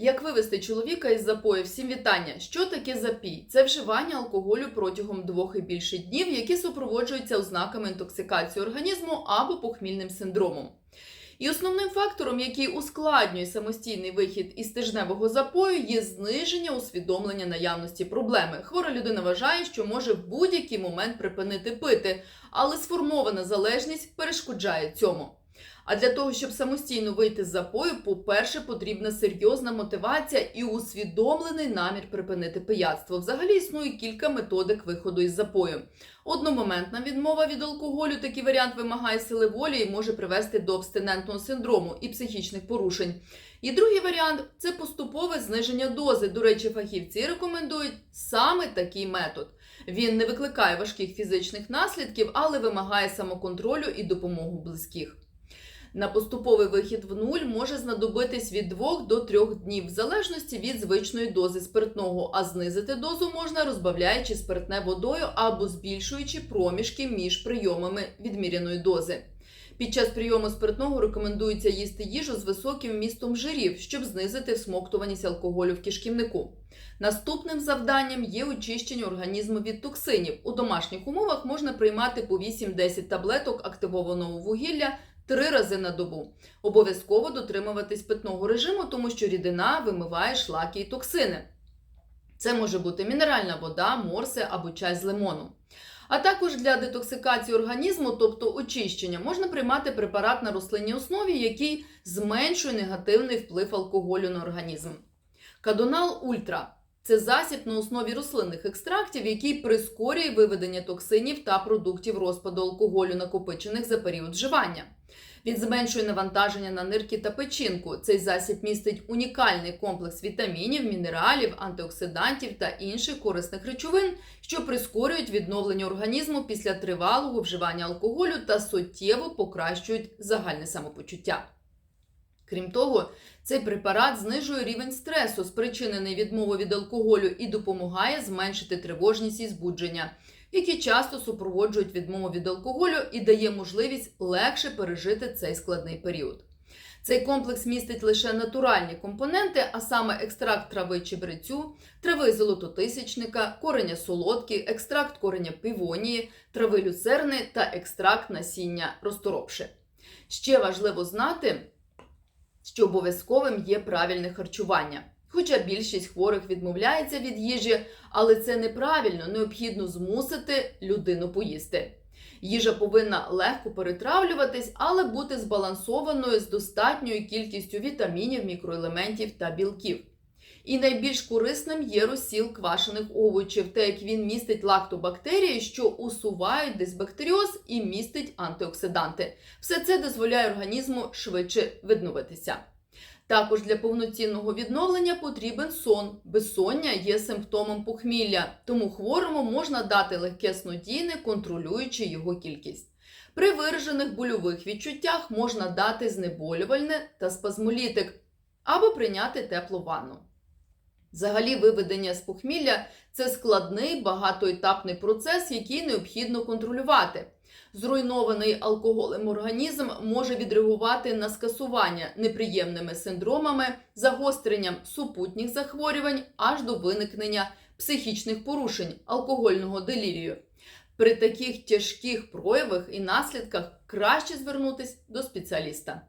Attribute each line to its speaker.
Speaker 1: Як вивести чоловіка із запою? Всім вітання. Що таке запій? Це вживання алкоголю протягом двох і більше днів, які супроводжуються ознаками інтоксикації організму або похмільним синдромом. І основним фактором, який ускладнює самостійний вихід із тижневого запою, є зниження усвідомлення наявності проблеми. Хвора людина вважає, що може в будь-який момент припинити пити, але сформована залежність перешкоджає цьому. А для того, щоб самостійно вийти з запою, по-перше, потрібна серйозна мотивація і усвідомлений намір припинити пияцтво. Взагалі існує кілька методик виходу із запою. Одномоментна відмова від алкоголю, такий варіант вимагає сили волі і може привести до абстинентного синдрому і психічних порушень. І другий варіант це поступове зниження дози. До речі, фахівці рекомендують саме такий метод. Він не викликає важких фізичних наслідків, але вимагає самоконтролю і допомогу близьких. На поступовий вихід в нуль може знадобитись від 2 до 3 днів, в залежності від звичної дози спиртного, а знизити дозу можна розбавляючи спиртне водою або збільшуючи проміжки між прийомами відміряної дози. Під час прийому спиртного рекомендується їсти їжу з високим вмістом жирів, щоб знизити всмоктуваність алкоголю в кишківнику. Наступним завданням є очищення організму від токсинів. У домашніх умовах можна приймати по 8-10 таблеток активованого вугілля три рази на добу. Обов'язково дотримуватись питного режиму, тому що рідина вимиває шлаки і токсини. Це може бути мінеральна вода, морсе або чай з лимону. А також для детоксикації організму, тобто очищення, можна приймати препарат на рослинній основі, який зменшує негативний вплив алкоголю на організм. Кадонал Ультра це засіб на основі рослинних екстрактів, який прискорює виведення токсинів та продуктів розпаду алкоголю, накопичених за період вживання. Він зменшує навантаження на нирки та печінку. Цей засіб містить унікальний комплекс вітамінів, мінералів, антиоксидантів та інших корисних речовин, що прискорюють відновлення організму після тривалого вживання алкоголю та суттєво покращують загальне самопочуття. Крім того, цей препарат знижує рівень стресу, спричинений відмовою від алкоголю, і допомагає зменшити тривожність і збудження, які часто супроводжують відмову від алкоголю і дає можливість легше пережити цей складний період. Цей комплекс містить лише натуральні компоненти, а саме екстракт трави чебрецю, трави золототисячника, кореня солодкі, екстракт кореня півонії, трави люцерни та екстракт насіння розторопши. Ще важливо знати, що обов'язковим є правильне харчування. Хоча більшість хворих відмовляється від їжі, але це неправильно, необхідно змусити людину поїсти. Їжа повинна легко перетравлюватись, але бути збалансованою з достатньою кількістю вітамінів, мікроелементів та білків. І найбільш корисним є розсіл квашених овочів, так як він містить лактобактерії, що усувають дисбактеріоз і містить антиоксиданти. Все це дозволяє організму швидше відновитися. Також для повноцінного відновлення потрібен сон. Безсоння є симптомом похмілля, тому хворому можна дати легке снодійне, контролюючи його кількість. При виражених больових відчуттях можна дати знеболювальне та спазмолітик або прийняти теплу ванну. Взагалі, виведення з похмілля це складний багатоетапний процес, який необхідно контролювати. Зруйнований алкоголем організм може відреагувати на скасування неприємними синдромами, загостренням супутніх захворювань аж до виникнення психічних порушень алкогольного делірію. При таких тяжких проявах і наслідках краще звернутися до спеціаліста.